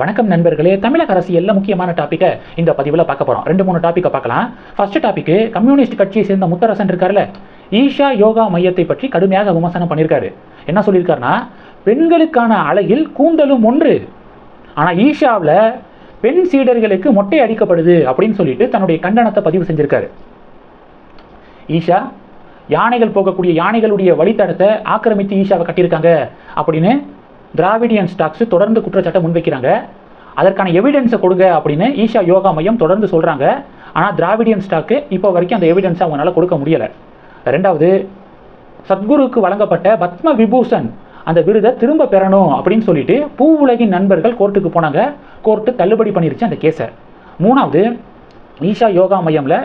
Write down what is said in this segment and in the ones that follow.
வணக்கம் நண்பர்களே. தமிழக அரசியல்ல முக்கியமான டாப்பிக்கை இந்த பதிவில் பார்க்க போகிறோம் ரெண்டு மூணு டாப்பிக்கை பார்க்கலாம். ஃபர்ஸ்ட் டாபிக் கம்யூனிஸ்ட் கட்சியை சேர்ந்த முத்தரசன் இருக்கார்ல ஈஷா யோகா மையத்தை பற்றி கடுமையாக விமர்சனம் பண்ணியிருக்காரு. என்ன சொல்லியிருக்காருன்னா பெண்களுக்கான அழகில் கூந்தலும் ஒன்று. ஆனால் ஈஷாவில் பெண் சீடர்களுக்கு மொட்டை அடிக்கப்படுது அப்படின்னு சொல்லிட்டு தன்னுடைய கண்டனத்தை பதிவு செஞ்சிருக்காரு. ஈஷா யானைகள் போகக்கூடிய யானைகளுடைய வழித்தடத்தை ஆக்கிரமித்து ஈஷாவை கட்டியிருக்காங்க அப்படின்னு திராவிடியன் ஸ்டாக்ஸ் தொடர்ந்து குற்றச்சாட்டை முன்வைக்கிறாங்க. அதற்கான எவிடன்ஸை கொடுங்க அப்படின்னு ஈஷா யோகா மையம் தொடர்ந்து சொல்கிறாங்க ஆனால் திராவிடியன் ஸ்டாக்கு இப்போ வரைக்கும் அந்த எவிடன்ஸை அவங்களால கொடுக்க முடியலை. ரெண்டாவது சத்குருக்கு வழங்கப்பட்ட பத்ம விபூஷன் அந்த விருதை திரும்ப பெறணும் அப்படின்னு சொல்லிட்டு பூ உலகின் நண்பர்கள் கோர்ட்டுக்கு போனாங்க. கோர்ட்டு தள்ளுபடி பண்ணிருச்சு அந்த கேஸை மூணாவது ஈஷா யோகா மையமில்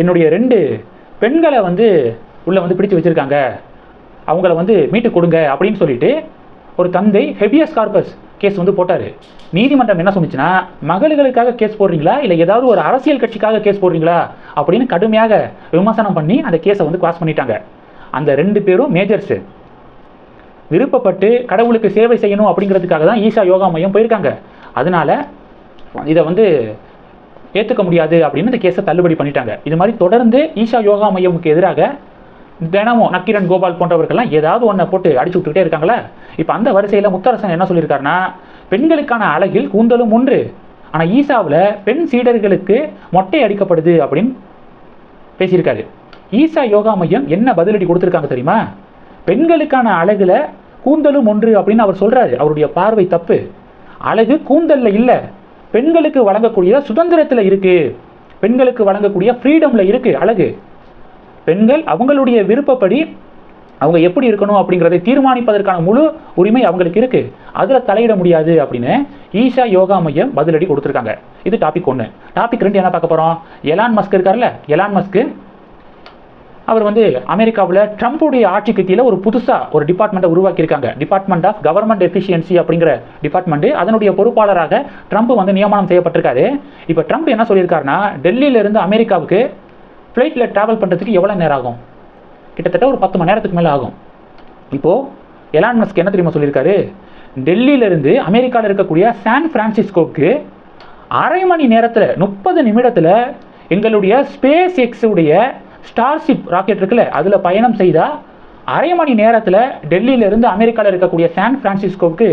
என்னுடைய ரெண்டு பெண்களை வந்து உள்ளே வந்து பிடிச்சு வச்சுருக்காங்க. அவங்கள வந்து மீட்டு கொடுங்க அப்படின்னு சொல்லிட்டு ஒரு தந்தை ஹெபியஸ் கார்பஸ் கேஸ் வந்து போட்டார். நீதிமன்றம் என்ன சொன்னிச்சுன்னா மகளிர்களுக்காக கேஸ் போடுறீங்களா? இல்லை ஏதாவது ஒரு அரசியல் கட்சிக்காக கேஸ் போடுறீங்களா? அப்படின்னு கடுமையாக விமர்சனம் பண்ணி அந்த கேஸை வந்து கிராஸ் பண்ணிட்டாங்க. அந்த ரெண்டு பேரும் மேஜர்ஸு விருப்பப்பட்டு கடவுளுக்கு சேவை செய்யணும் அப்படிங்கிறதுக்காக தான் ஈஷா யோகா மையம் போயிருக்காங்க. அதனால இதை வந்து ஏற்றுக்க முடியாது அப்படின்னு இந்த கேஸை தள்ளுபடி பண்ணிட்டாங்க. இது மாதிரி தொடர்ந்து ஈஷா யோகா மையமுக்கு எதிராக தினமும் நக்கீரன் கோபால் போன்றவர்கள்லாம் ஏதாவது ஒன்றை போட்டு அடிச்சு விட்டுக்கிட்டே இருக்காங்களா? இப்போ அந்த வரிசையில் முத்தரசன் என்ன சொல்லியிருக்காருன்னா பெண்களுக்கான அழகில் கூந்தலும் ஒன்று. ஆனால் ஈசாவில் பெண் சீடர்களுக்கு மொட்டை அடிக்கப்படுது அப்படின்னு பேசியிருக்காரு. ஈசா யோகா மையம் என்ன பதிலடி கொடுத்துருக்காங்க தெரியுமா? பெண்களுக்கான அழகில் கூந்தலும் ஒன்று அப்படின்னு அவர் சொல்கிறாரு அவருடைய பார்வை தப்பு. அழகு கூந்தலில் இல்லை. பெண்களுக்கு வழங்கக்கூடிய சுதந்திரத்தில் இருக்குது பெண்களுக்கு வழங்கக்கூடிய ஃப்ரீடமில் இருக்குது அழகு. பெண்கள் அவங்களுடைய விருப்பப்படி அவங்க எப்படி இருக்கணும் அப்படிங்கிறதை தீர்மானிப்பதற்கான முழு உரிமை அவங்களுக்கு இருக்கு. அதில் தலையிட முடியாது அப்படின்னு ஈஷா யோகா மையம் பதிலடி கொடுத்துருக்காங்க. இது டாபிக் ஒன்று டாபிக் ரெண்டு என்ன பார்க்க போகிறோம் எலான் மஸ்க் இருக்கார்ல எலான் மஸ்க்கு அவர் வந்து அமெரிக்காவில் ட்ரம்ப்புடைய ஆட்சிக்கு கீழே ஒரு புதுசாக ஒரு டிபார்ட்மெண்ட்டை உருவாக்கியிருக்காங்க. டிபார்ட்மெண்ட் ஆஃப் கவர்மெண்ட் எஃபிஷியன்சி அப்படிங்கிற டிபார்ட்மெண்ட்டு அதனுடைய பொறுப்பாளராக ட்ரம்ப் வந்து நியமனம் செய்யப்பட்டிருக்காரு. இப்போ ட்ரம்ப் என்ன சொல்லியிருக்காருன்னா டெல்லியிலிருந்து அமெரிக்காவுக்கு ஃப்ளைட்டில் ட்ராவல் பண்ணுறதுக்கு எவ்வளோ நேரம் ஆகும்? கிட்டத்தட்ட ஒரு பத்து மணி நேரத்துக்கு மேலே ஆகும். இப்போது எலான் மஸ்க் என்ன தெரியுமா சொல்லியிருக்காரு? டெல்லியிலேருந்து அமெரிக்காவில் இருக்கக்கூடிய சான் ஃப்ரான்சிஸ்கோவுக்கு அரை மணி நேரத்தில் முப்பது நிமிடத்தில் எங்களுடைய ஸ்பேஸ் எக்ஸுடைய ஸ்டார்ஷிப் ராக்கெட் இருக்குல்ல அதில் பயணம் செய்தால் அரை மணி நேரத்தில் டெல்லியிலேருந்து அமெரிக்காவில் இருக்கக்கூடிய சான் ஃப்ரான்சிஸ்கோவுக்கு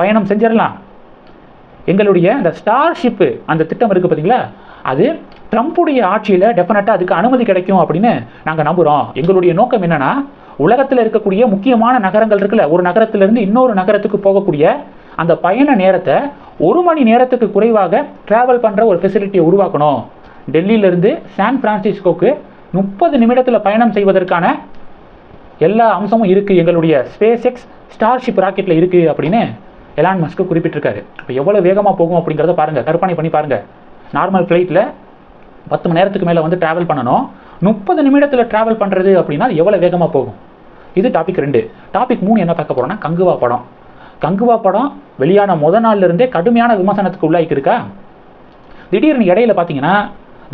பயணம் செஞ்சிடலாம். எங்களுடைய அந்த ஸ்டார்ஷிப்பு அந்த திட்டம் இருக்குது பார்த்தீங்களா அது ட்ரம்ப்புடைய ஆட்சியில் டெஃபினட்டாக அதுக்கு அனுமதி கிடைக்கும் அப்படின்னு நாங்கள் நம்புகிறோம் எங்களுடைய நோக்கம் என்னன்னா உலகத்தில் இருக்கக்கூடிய முக்கியமான நகரங்கள் இருக்குல்ல ஒரு நகரத்திலிருந்து இன்னொரு நகரத்துக்கு போகக்கூடிய அந்த பயண நேரத்தை ஒரு மணி நேரத்துக்கு குறைவாக ட்ராவல் பண்ணுற ஒரு ஃபெசிலிட்டியை உருவாக்கணும். டெல்லியிலேருந்து சான் ஃப்ரான்சிஸ்கோக்கு முப்பது நிமிடத்தில் பயணம் செய்வதற்கான எல்லா அம்சமும் இருக்குது எங்களுடைய ஸ்பேஸ் எக்ஸ் ஸ்டார்ஷிப் ராக்கெட்டில் இருக்குது அப்படின்னு எலான் மஸ்க்கு குறிப்பிட்டிருக்காரு. இப்போ எவ்வளோ வேகமாக போகும் அப்படிங்கிறத பாருங்கள் கற்பனை பண்ணி பாருங்கள் நார்மல் ஃப்ளைட்டில் பத்து மணி நேரத்துக்கு மேலே வந்து ட்ராவல் பண்ணணும். முப்பது நிமிடத்தில் ட்ராவல் பண்ணுறது அப்படின்னா எவ்வளோ வேகமாக போகும்? இது டாபிக் ரெண்டு. டாபிக் மூணு என்ன பார்க்க போகிறோம்னா கங்குவா படம். கங்குவா படம் வெளியான முத நாள்ல இருந்தே கடுமையான விமர்சனத்துக்கு உள்ளாக்கி இருக்கா? திடீர்னு இடையில பார்த்தீங்கன்னா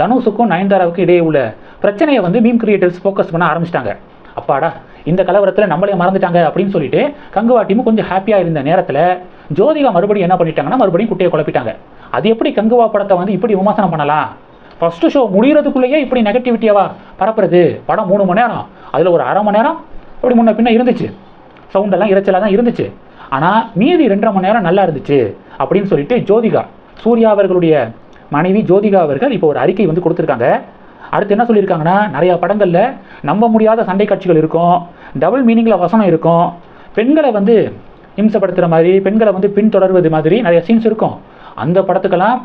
தனுஷுக்கும் நயன்தாராவுக்கும் இடையே உள்ள பிரச்சனையை வந்து மீம் கிரியேட்டர்ஸ் ஃபோக்கஸ் பண்ண ஆரம்பிச்சிட்டாங்க. அப்பாடா இந்த கலவரத்தில் நம்மளே மறந்துட்டாங்க அப்படின்னு சொல்லிட்டு கங்குவா டீம் கொஞ்சம் ஹாப்பியாக இருந்த நேரத்தில் ஜோதிகா மறுபடியும் என்ன பண்ணிட்டாங்கன்னா மறுபடியும் குட்டையை குழப்பிட்டாங்க. அது எப்படி கங்குவா படத்தை வந்து இப்படி விமர்சனம் பண்ணலாம்? ஃபஸ்ட்டு ஷோ முடிகிறதுக்குள்ளேயே இப்படி நெகட்டிவிட்டியாவா பரப்புறது? படம் மூணு மணி நேரம். அதில் ஒரு அரை மணி நேரம் அப்படி முன்ன பின்ன இருந்துச்சு. சவுண்டெல்லாம் இறைச்சலாக தான் இருந்துச்சு. ஆனால் மீதி ரெண்டரை மணி நேரம் நல்லா இருந்துச்சு அப்படின்னு சொல்லிட்டு ஜோதிகா சூர்யா அவர்களுடைய மனைவி ஜோதிகா அவர்கள் இப்போ ஒரு அறிக்கை வந்து கொடுத்துருக்காங்க. அடுத்து என்ன சொல்லியிருக்காங்கன்னா நிறையா படங்களில் நம்ப முடியாத சண்டை காட்சிகள் இருக்கும் டபுள் மீனிங்கில் வசனம் இருக்கும் பெண்களை வந்து இம்சப்படுத்துகிற மாதிரி பெண்களை வந்து பின்தொடர்வது மாதிரி நிறைய சீன்ஸ் இருக்கும். அந்த படத்துக்கெல்லாம்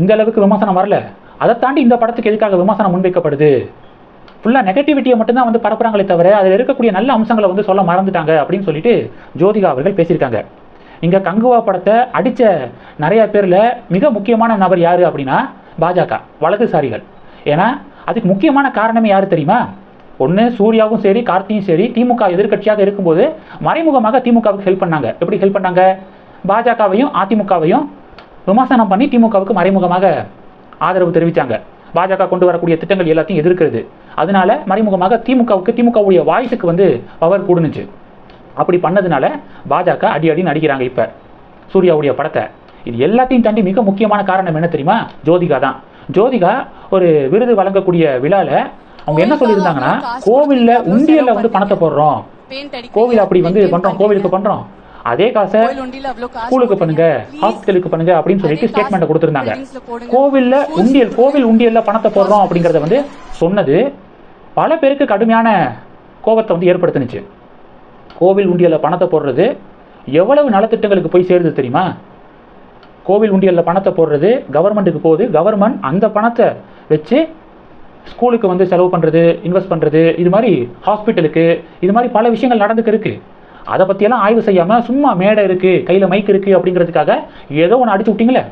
இந்த அளவுக்கு விமர்சனம் வரல. அதை தாண்டி இந்த படத்துக்கு எதுக்காக விமர்சனம் முன்வைக்கப்படுது? ஃபுல்லாக நெகட்டிவிட்டியை மட்டும்தான் வந்து பரப்புறாங்களே தவிர அதில் இருக்கக்கூடிய நல்ல அம்சங்களை வந்து சொல்ல மறந்துட்டாங்க அப்படின்னு சொல்லிட்டு ஜோதிகா அவர்கள் பேசியிருக்காங்க. இங்கே கங்குவா படத்தை அடித்த நிறைய பேரில் மிக முக்கியமான நபர் யார் அப்படின்னா பாஜக வலதுசாரிகள். ஏன்னா அதுக்கு முக்கியமான காரணமே யார் தெரியுமா? ஒன்று சூர்யாவும் சரி கார்த்தியும் சரி திமுக எதிர்க்கட்சியாக இருக்கும்போது மறைமுகமாக திமுகவுக்கு ஹெல்ப் பண்ணாங்க. எப்படி ஹெல்ப் பண்ணாங்க? பாஜகவையும் அதிமுகவையும் விமர்சனம் பண்ணி திமுகவுக்கு மறைமுகமாக ஆதரவு தெரிவித்தாங்க பாஜக கொண்டு வரக்கூடிய திட்டங்கள் எல்லாத்தையும் எதிர்க்கிறது. அதனால மறைமுகமாக திமுகவுக்கு திமுகவுடைய வாய்ஸுக்கு வந்து பவர் கூடுனுச்சு. அப்படி பண்ணதுனால பாஜக அடி அடி நடிக்கிறாங்க இப்போ. சூர்யாவுடைய படத்தை. இது எல்லாத்தையும் தாண்டி மிக முக்கியமான காரணம் என்ன தெரியுமா? ஜோதிகா தான். ஜோதிகா ஒரு விருது வழங்கக்கூடிய விழால அவங்க என்ன சொல்லியிருந்தாங்கன்னா கோவில்ல உண்டியல்ல வந்து பணத்தை போடுறோம். கோவில் அப்படி வந்து பண்றோம் கோவிலுக்கு பண்றோம். அதே காசை ஸ்கூலுக்கு பண்ணுங்க. ஹாஸ்பிட்டலுக்கு பண்ணுங்க அப்படின்னு சொல்லிட்டு ஸ்டேட்மெண்ட் கொடுத்திருந்தாங்க. கோவில்ல உண்டியல் கோவில் உண்டியல்ல பணத்தை போடுறோம் அப்படிங்கறத வந்து சொன்னது. பல பேருக்கு கடுமையான கோபத்தை வந்து ஏற்படுத்துனுச்சு. கோவில் உண்டியல்ல பணத்தை போடுறது எவ்வளவு நலத்திட்டங்களுக்கு போய் சேருது தெரியுமா? கோவில் உண்டியல்ல பணத்தை போடுறது கவர்மெண்ட்டுக்கு போகுது. கவர்மெண்ட் அந்த பணத்தை வச்சு ஸ்கூலுக்கு வந்து செலவு பண்ணுறது இன்வெஸ்ட் பண்ணுறது இது மாதிரி ஹாஸ்பிட்டலுக்கு இது மாதிரி பல விஷயங்கள் நடந்துக்கு இருக்கு அதை பற்றியெல்லாம் ஆய்வு செய்யாமல் சும்மா மேடை இருக்குது கையில் மைக் இருக்குது அப்படிங்கிறதுக்காக ஏதோ ஒன்று அடிச்சு விட்டிங்களே?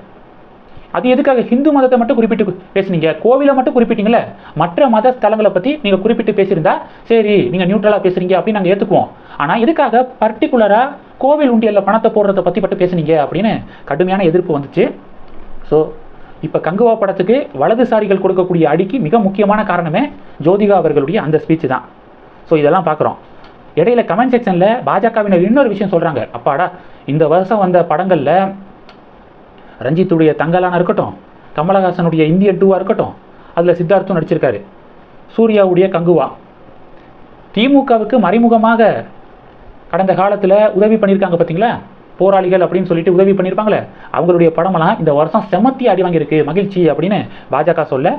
அது எதுக்காக? ஹிந்து மதத்தை மட்டும் குறிப்பிட்டு பேசுனீங்க. கோவிலை மட்டும் குறிப்பிட்டீங்களே? மற்ற மத ஸ்தலங்களை பற்றி நீங்கள் குறிப்பிட்டு பேசியிருந்தா சரி நீங்கள் நியூட்ரலாக பேசுறீங்க அப்படின்னு நாங்கள் ஏற்றுக்குவோம் ஆனால் எதுக்காக பர்டிகுலராக கோவில் உண்டியலில் பணத்தை போடுறதை பற்றி மட்டும் பேசுனீங்க அப்படின்னு கடுமையான எதிர்ப்பு வந்துச்சு. ஸோ இப்போ கங்குவா படத்துக்கு வலதுசாரிகள் கொடுக்கக்கூடிய அடிக்கு மிக முக்கியமான காரணமே ஜோதிகா அவர்களுடைய அந்த ஸ்பீச் தான். ஸோ இதெல்லாம் பார்க்குறோம் இடையில கமெண்ட் செக்ஷனில் பாஜகவினர் இன்னொரு விஷயம் சொல்கிறாங்க அப்பாடா இந்த வருஷம் வந்த படங்களில் ரஞ்சித்துடைய தங்கலான இருக்கட்டும் கமலஹாசனுடைய இந்திய டூவாக இருக்கட்டும் அதில் சித்தார்த்தும் நடிச்சிருக்காரு. சூர்யாவுடைய கங்குவா. திமுகவுக்கு மறைமுகமாக கடந்த காலத்தில் உதவி பண்ணியிருக்காங்க பார்த்தீங்களா போராளிகள் அப்படின்னு சொல்லிட்டு உதவி பண்ணியிருப்பாங்களே. அவங்களுடைய படமெல்லாம் இந்த வருஷம் செமத்தி அடி வாங்கியிருக்கு. மகிழ்ச்சி அப்படின்னு பாஜக சொல்ல